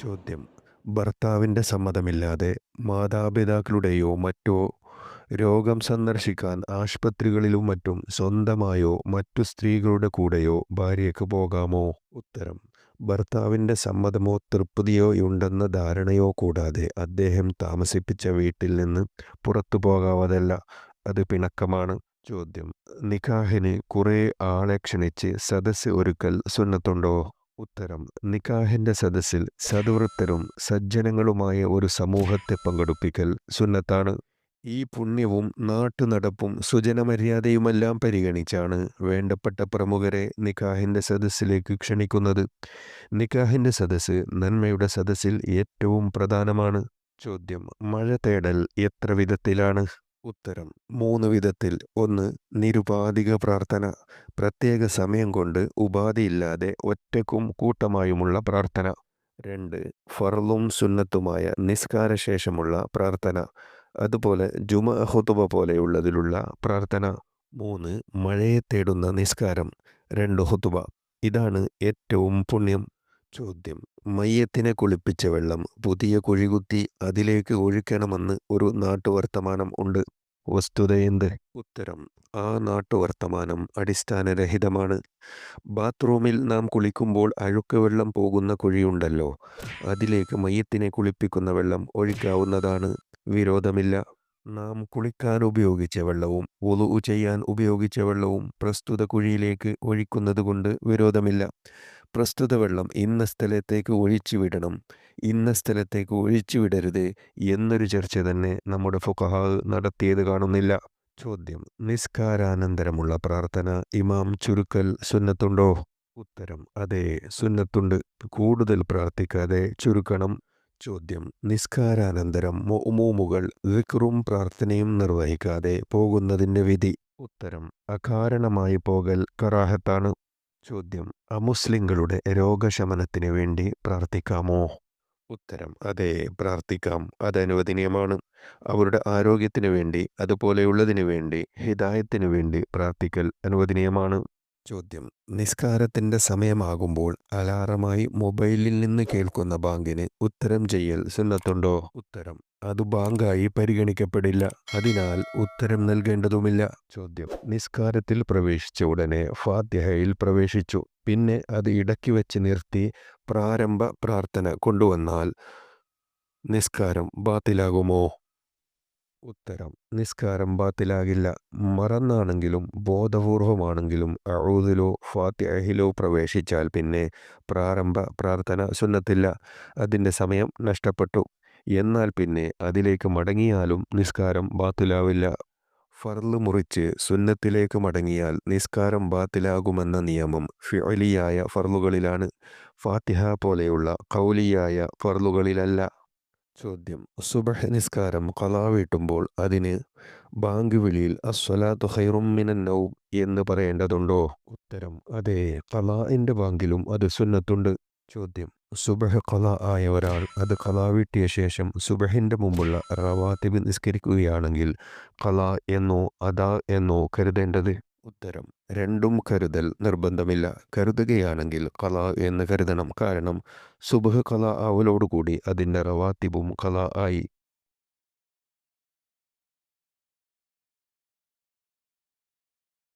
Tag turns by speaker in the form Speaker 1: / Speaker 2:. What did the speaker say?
Speaker 1: ചോദ്യം. ഭർത്താവിന്റെ സമ്മതമില്ലാതെ മാതാപിതാക്കളുടെയോ മറ്റോ രോഗം സന്ദർശിക്കാൻ ആശുപത്രികളിലും മറ്റും സ്വന്തമായോ മറ്റു സ്ത്രീകളുടെ കൂടെയോ ഭാര്യയ്ക്ക് പോകാമോ? ഉത്തരം. ഭർത്താവിന്റെ സമ്മതമോ തൃപ്തിയോ ഉണ്ടെന്ന ധാരണയോ കൂടാതെ അദ്ദേഹം താമസിപ്പിച്ച വീട്ടിൽ നിന്ന് പുറത്തു പോകാവതല്ല. അത് പിണക്കമാണ്. ചോദ്യം. നിക്കാഹിന് കുറേ ആളെ ക്ഷണിച്ച് സദസ്സ് ഒരുക്കൽ സുന്നത്തുണ്ടോ? ഉത്തരം. നിക്കാഹിന്റെ സദസ്സിൽ സദവൃത്തരും സജ്ജനങ്ങളുമായ ഒരു സമൂഹത്തെ പങ്കെടുപ്പിക്കൽ സുന്നത്താണ്. ഈ പുണ്യവും നാട്ടുനടപ്പും സുജനമര്യാദയുമെല്ലാം പരിഗണിച്ചാണ് വേണ്ടപ്പെട്ട പ്രമുഖരെ നിക്കാഹിന്റെ സദസ്സിലേക്ക് ക്ഷണിക്കുന്നത്. നിക്കാഹിന്റെ സദസ്സ് നന്മയുടെ സദസ്സിൽ ഏറ്റവും പ്രധാനമാണ്. ചോദ്യം മഴ തേടൽ എത്ര വിധത്തിലാണ്? ഉത്തരം. മൂന്ന് വിധത്തിൽ. ഒന്ന് നിരുപാധിക പ്രാർത്ഥന. പ്രത്യേക സമയം കൊണ്ട് ഉപാധിയില്ലാതെ ഒറ്റക്കും കൂട്ടമായുമുള്ള പ്രാർത്ഥന. രണ്ട് ഫർളും സുന്നത്തുമായ നിസ്കാരശേഷമുള്ള പ്രാർത്ഥന. അതുപോലെ ജുമ ഹുതുബ പോലെയുള്ളതിലുള്ള പ്രാർത്ഥന. മൂന്ന് മഴയെ തേടുന്ന നിസ്കാരം. രണ്ട് ഹുതുബ ഇതാണ് ഏറ്റവും പുണ്യം. ചോദ്യം. മയ്യത്തിനെ കുളിപ്പിച്ച വെള്ളം പുതിയ കുഴികുത്തി അതിലേക്ക് ഒഴിക്കണമെന്ന് ഒരു നാട്ടുവർത്തമാനം ഉണ്ട്. വസ്തുതയെന്ത്? ഉത്തരം. ആ നാട്ടുവർത്തമാനം അടിസ്ഥാനരഹിതമാണ്. ബാത്റൂമിൽ നാം കുളിക്കുമ്പോൾ അഴുക്ക് വെള്ളം പോകുന്ന കുഴിയുണ്ടല്ലോ. അതിലേക്ക് മയ്യത്തിനെ കുളിപ്പിക്കുന്ന വെള്ളം ഒഴിക്കാവുന്നതാണ്. വിരോധമില്ല. നാം കുളിക്കാൻ ഉപയോഗിച്ച വെള്ളവും ഒലു ചെയ്യാൻ ഉപയോഗിച്ച വെള്ളവും പ്രസ്തുത കുഴിയിലേക്ക് ഒഴിക്കുന്നത് കൊണ്ട് വിരോധമില്ല. പ്രസ്തുത വെള്ളം ഇന്ന സ്ഥലത്തേക്ക് ഒഴിച്ചു വിടണം ഇന്ന സ്ഥലത്തേക്ക് ഒഴിച്ചു വിടരുത് എന്നൊരു ചർച്ച തന്നെ നമ്മുടെ ഫുഖഹ നടത്തിയത് കാണുന്നില്ല. ചോദ്യം നിസ്കാരാനന്തരമുള്ള പ്രാർത്ഥന ഇമാം ചുരുക്കൽ സുന്നത്തുണ്ടോ? ഉത്തരം അതെ സുന്നത്തുണ്ട്. കൂടുതൽ പ്രാർത്ഥിക്കാതെ ചുരുക്കണം. ചോദ്യം നിസ്കാരാനന്തരം മോമൂമുകൾ വിക്റും പ്രാർത്ഥനയും നിർവഹിക്കാതെ പോകുന്നതിന്റെ വിധി. ഉത്തരം അകാരണമായി പോകൽ കറാഹത്താണ്. ചോദ്യം. അമുസ്ലിങ്ങളുടെ രോഗശമനത്തിന് വേണ്ടി പ്രാർത്ഥിക്കാമോ? ഉത്തരം. അതെ പ്രാർത്ഥിക്കാം. അത് അനുവദനീയമാണ്. അവരുടെ ആരോഗ്യത്തിന് വേണ്ടി അതുപോലെയുള്ളതിനു വേണ്ടി ഹിതായത്തിനു വേണ്ടി പ്രാർത്ഥിക്കൽ അനുവദനീയമാണ്. ചോദ്യം. നിസ്കാരത്തിന്റെ സമയമാകുമ്പോൾ അലാറമായി മൊബൈലിൽ നിന്ന് കേൾക്കുന്ന ബാങ്കിന് ഉത്തരം ചെയ്യൽ സുന്നത്തുണ്ടോ? ഉത്തരം. അത് ബാങ്കായി പരിഗണിക്കപ്പെടില്ല. അതിനാൽ ഉത്തരം നൽകേണ്ടതുമില്ല. ചോദ്യം. നിസ്കാരത്തിൽ പ്രവേശിച്ച ഉടനെ ഫാത്യഹയിൽ പ്രവേശിച്ചു. പിന്നെ അത് ഇടയ്ക്ക് വെച്ച് നിർത്തി പ്രാരംഭ പ്രാർത്ഥന കൊണ്ടുവന്നാൽ നിസ്കാരം ബാത്തിലാകുമോ? ഉത്തരം. നിസ്കാരം ബാത്തിലാകില്ല. മറന്നാണെങ്കിലും ബോധപൂർവമാണെങ്കിലും അഴൂതിലോ ഫാത്തിഹയിലോ പ്രവേശിച്ചാൽ പിന്നെ പ്രാരംഭ പ്രാർത്ഥന സുന്നത്തില്ല. അതിന്റെ സമയം നഷ്ടപ്പെട്ടു. എന്നാൽ പിന്നെ അതിലേക്ക് മടങ്ങിയാലും നിസ്കാരം ബാത്തിലാവില്ല. ഫർൾ മുറിച്ച് സുന്നത്തിലേക്ക് മടങ്ങിയാൽ നിസ്കാരം ബാത്തിലാകുമെന്ന നിയമം ഫിഅലിയായ ഫർളുകളിലാണ്. ഫാത്തിഹ പോലെയുള്ള കൗലിയായ ഫർളുകളിലല്ല. ചോദ്യം. സുബഹ് നിസ്കാരം കലാ വീട്ടുമ്പോൾ അതിന് ബാങ്ക് വിളിയിൽ അസ്വലാത്തു ഖൈറും മിനൻ നൗം എന്ന് പറയേണ്ടതുണ്ടോ? ഉത്തരം അതെ. കലാഇന്റെ ബാങ്കിലും അത് സുന്നത്തുണ്ട്. ചോദ്യം സുബഹ് കല ആയ ഒരാൾ അത് കലാ വീട്ടിയ ശേഷം സുബഹിന്റെ മുമ്പുള്ള റവാത്തിബ് നിസ്കരിക്കുകയാണെങ്കിൽ കല എന്നോ അദാ എന്നോ കരുതേണ്ടത്? ഉത്തരം. രണ്ടും കരുതൽ നിർബന്ധമില്ല. കരുതുകയാണെങ്കിൽ കല എന്ന് കരുതണം. കാരണം സുബഹ് കല ആവലോടുകൂടി അതിന്റെ റവാത്തിബും കല ആയി